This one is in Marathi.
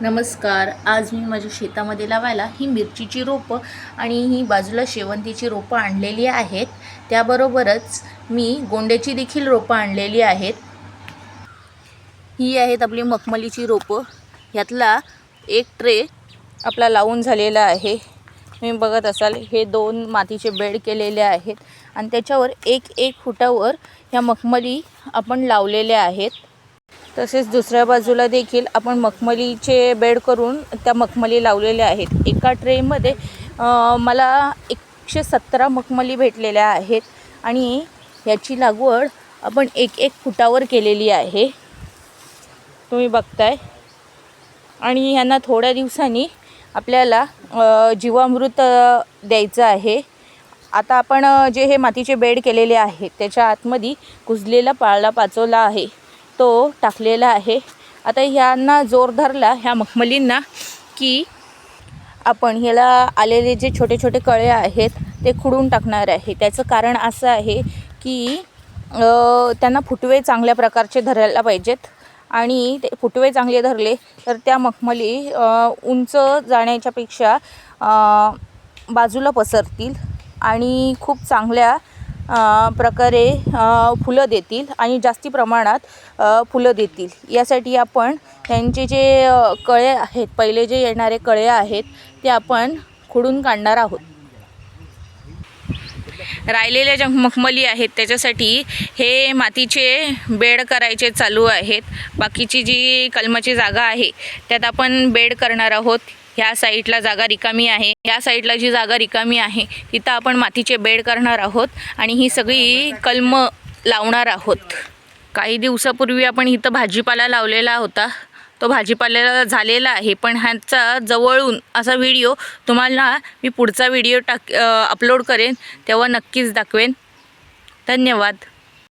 नमस्कार. आज मी माझ्या शेतामध्ये लावायला ही मिरचीची रोपं आणि ही बाजूला शेवंतीची रोपं आणलेली आहेत. त्याबरोबरच मी गोंड्याची देखील रोपं आणलेली आहेत. ही आहेत आपली मखमलीची रोपं. ह्यातला एक ट्रे आपला लावून झालेला आहे. तुम्ही बघत असाल हे दोन मातीचे बेड केलेले आहेत आणि त्याच्यावर एक एक फुटावर ह्या मखमली आपण लावलेल्या आहेत. तसेच दुसऱ्या बाजूला देखील आपण मखमलीचे बेड करून त्या मखमली लावलेल्या आहेत. एका ट्रेमध्ये मला एकशे सतरा मखमली भेटलेल्या आहेत आणि ह्याची लागवड आपण एक एक फुटावर केलेली आहे. तुम्ही बघताय. आणि ह्यांना थोड्या दिवसांनी आपल्याला जीवामृत द्यायचं आहे. आता आपण जे हे मातीचे बेड केलेले आहे त्याच्या आतमध्ये कुजलेला पाळला पाचवला आहे. तो टाकलेला आहे. आता ह्यांना जोर धरला ह्या मखमलींना की आपण ह्याला आलेले जे छोटे छोटे कळे आहेत ते खुडून टाकणार आहे. त्याचं कारण असं आहे की त्यांना फुटवे चांगल्या प्रकारचे धरायला पाहिजेत. आणि ते फुटवे चांगले धरले तर त्या मखमली उंच जाण्याच्यापेक्षा बाजूला पसरतील. आणि खूप चांगल्या प्रकारे फुलं देतील आणि जास्ती प्रमाणात फुलं देतील. यासाठी आपण त्यांचे जे कळे आहेत पहिले जे येणारे कळे आहेत ते आपण खुडून काढणार आहोत. राहिलेल्या ज्या मखमली आहेत त्याच्यासाठी हे मातीचे बेड करायचे चालू आहेत. बाकीची जी कलमाची जागा आहे त्यात आपण बेड करणार आहोत. ह्या साईडला जागा रिकामी आहे. या साईडला जी जागा रिकामी आहे तिथं आपण मातीचे बेड करणार आहोत आणि ही सगळी कलम लावणार आहोत. काही दिवसापूर्वी आपण इथं भाजीपाला लावलेला होता. तो भाजीपाल्याला झालेला आहे. पण ह्याचा जवळून असा व्हिडिओ तुम्हाला मी पुढचा व्हिडिओ टाक अपलोड करेन. तेव्हा नक्कीच दाखवेन. धन्यवाद.